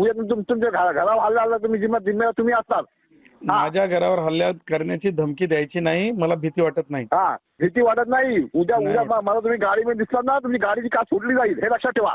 उद्या तुम- तुम- तुमच्या घरा- घरावर हल्ला आला तुम्ही जिम्मा जिम्मेदार तुम्ही असतात. हा. माझ्या घरावर हल्ला करण्याची धमकी द्यायची नाही मला भीती वाटत नाही. हा भीती वाटत नाही. उद्या नाही. उद्या वाटत. म- मला तुम्ही गाडीमध्ये दिसलात ना तुमची गाडीची का सुटली जाईल. हे लक्षात ठेवा.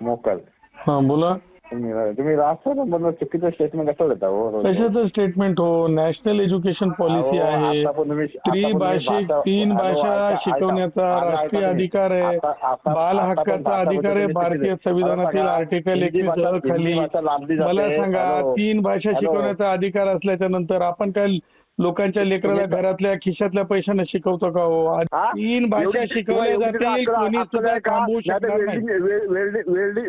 मोकल. हा बोला. तुम्ही चुकीचं स्टेटमेंट कसं देता हो कशाचं स्टेटमेंट हो नॅशनल एज्युकेशन पॉलिसी अहो, आहे आता पण तुम्ही- आता पण तुम्ही त्रिभाषिक भाषा- तीन अहो, भाषा ऐका- शिकवण्याचा ऐका राष्ट्रीय तुम्ही. अधिकार आहे आता- आता- बाल आता पण हक्काचा भाषा अधिकार आहे भारतीय संविधानातील आता आर्टिकल हिंदी एकवीस भाषा- खाली हिंदी भाषा लादली जाते. मला सांगा हॅलो. तीन भाषा हॅलो. शिकवण्याचा अधिकार असल्याच्या नंतर आपण काय लोकांच्या लेकराला तुम्ही- घरातल्या खिशातल्या पैशाने शिकवतो का हो? तीन भाषा शिकवल्या अकरा- कोणी सुद्धा? थांबवू शकणार नाही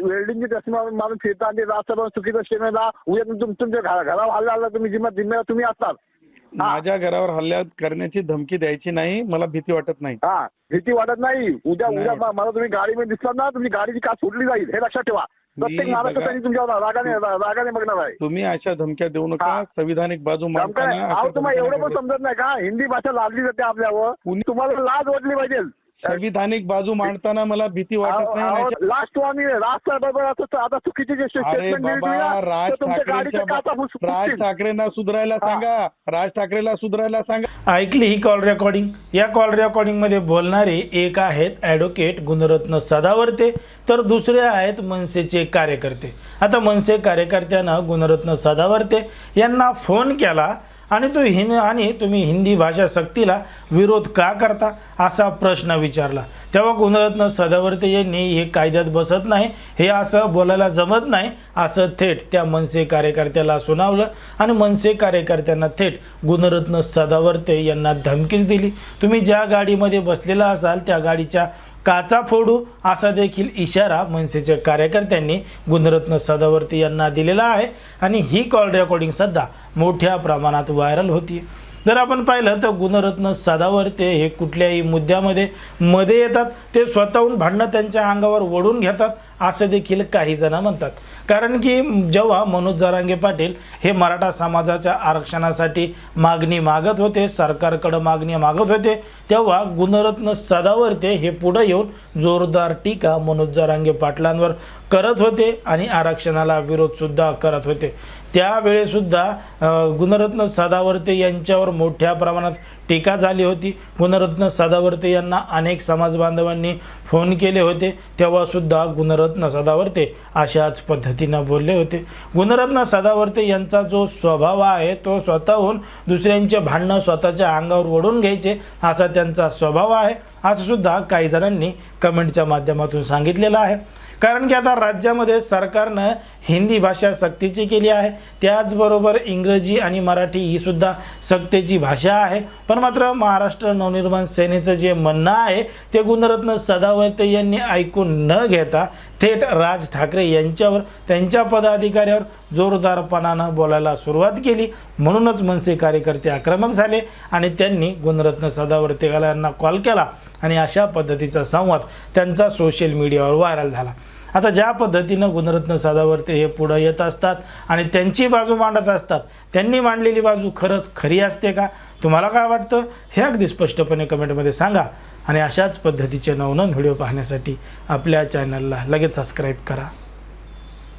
वेल्डिंगची फिरता आणि राष्ट्रभर चुकीचं स्टेटमेंट उद्या तुम- तुम- तुमच्या घरा- घरावर हल्ला आला तुम्ही जिम्मा जिम्मेदार तुम्ही असतात. माझ्या घरावर हल्ला करण्याची धमकी द्यायची नाही मला भीती वाटत नाही हा भीती वाटत नाही उद्या. उद्या मला तुम्ही गाडीमध्ये दिसलात ना तुमची गाडीची का सुटली जाईल हे लक्षात ठेवा प्रत्येक मी महाराष्ट्र बघा- सैनिक तुमच्यावर रागाने रागाने बघणार आहे. तुम्ही अशा धमक्या देऊ नका. संविधानिक बाजू तुम्हाला एवढं पण समजत नाही का? हिंदी भाषा लादली जाते आपल्यावर. तुम्हाला लाज वाटली पाहिजे. संविधानिक बाजू मांडताना मला भीती वाटत नाही लास्ट आम्ही राज साहेबाबरोबर आता आता चुकीचे जे अरे स्टेटमेंट बाबा राज फुटतील. ठाकरेंना सुधारायला. सांगा राज ठाकरेला सुधारायला सांगा ऐकली ही कॉल रेकॉर्डिंग या कॉल रेकॉर्डिंगमध्ये बोलणारे एक आहेत ॲडव्होकेट गुणरत्न सदावर्ते तर दुसरे आहेत मनसेचे कार्यकर्ते आता मनसे कार्यकर्त्यानं गुणरत्न सदावर्ते यांना फोन केला आणि तो हिन आणि तुम्ही हिंदी भाषा सक्तीला विरोध का करता? असा प्रश्न विचारला. तेव्हा गुणरत्न सदावर्ते यांनी हे कायद्यात बसत नाही हे असं बोलायला जमत नाही असं थेट त्या मनसे कार्यकर्त्याला सुनावलं आणि मनसे कार्यकर्त्यांना थेट गुणरत्न सदावर्ते यांना धमकीच दिली. तुम्ही ज्या गाडीमध्ये बसलेला असाल त्या गाडीच्या काचा फोडू असा देखील इशारा मनसेच्या कार्यकर्त्यांनी गुणरत्न सदावर्ती यांना दिलेला आहे. आणि ही कॉल रेकॉर्डिंग सध्या मोठ्या प्रमाणात व्हायरल होती जर आपण पाहिलं तर गुणरत्न सदावर्ते हे कुठल्याही मुद्द्यामध्ये मध्ये येतात. ते स्वतःहून भांडणं त्यांच्या अंगावर ओढून घेतात. असं देखील काही जण म्हणतात. कारण की जेव्हा मनोज जरांगे पाटील हे मराठा समाजाच्या आरक्षणासाठी मागणी मागत होते सरकारकडं मागणी मागत होते तेव्हा गुणरत्न सदावर्ते हे पुढे येऊन जोरदार टीका मनोज जरांगे पाटलांवर करत होते आणि आरक्षणाला विरोधसुद्धा करत होते. त्यावेळेसुद्धा गुणरत्न सदावर्ते यांच्यावर मोठ्या प्रमाणात टीका झाली होती. गुणरत्न सदावर्ते यांना अनेक समाजबांधवांनी फोन केले होते. तेव्हासुद्धा गुणरत्न सदावर्ते अशाच पद्धतीनं बोलले होते. गुणरत्न सदावर्ते यांचा जो स्वभाव आहे तो स्वतःहून दुसऱ्यांचे भांडणं स्वतःच्या अंगावर ओढून घ्यायचे असा त्यांचा स्वभाव आहे. असं सुद्धा काही जणांनी कमेंटच्या माध्यमातून सांगितलेलं आहे. कारण की आता राज्यामध्ये सरकारनं हिंदी भाषा सक्तीची केली आहे. त्याचबरोबर इंग्रजी आणि मराठी ही सुद्धा सक्तीची भाषा आहे. पण मात्र महाराष्ट्र नवनिर्माण सेनेचं जे म्हणणं आहे ते गुणरत्न सदावर्ते यांनी ऐकून न घेता थेट राज ठाकरे यांच्यावर त्यांच्या पदाधिकाऱ्यावर जोरदारपणानं बोलायला सुरुवात केली. म्हणूनच मनसे कार्यकर्ते आक्रमक झाले आणि त्यांनी गुणरत्न सदावर्ते यांना कॉल केला. आणि अशा पद्धतीचा संवाद त्यांचा सोशल मीडियावर व्हायरल झाला. आता ज्या पद्धतीनं गुणरत्न सदावर्ते हे पुढं येत असतात आणि त्यांची बाजू मांडत असतात त्यांनी मांडलेली बाजू खरंच खरी असते का? तुम्हाला काय वाटतं? हे अगदी स्पष्टपणे कमेंटमध्ये सांगा. आणि अशाच पद्धतीचे नवनवन व्हिडिओ पाहण्यासाठी आपल्या चॅनलला लगेच सबस्क्राईब करा.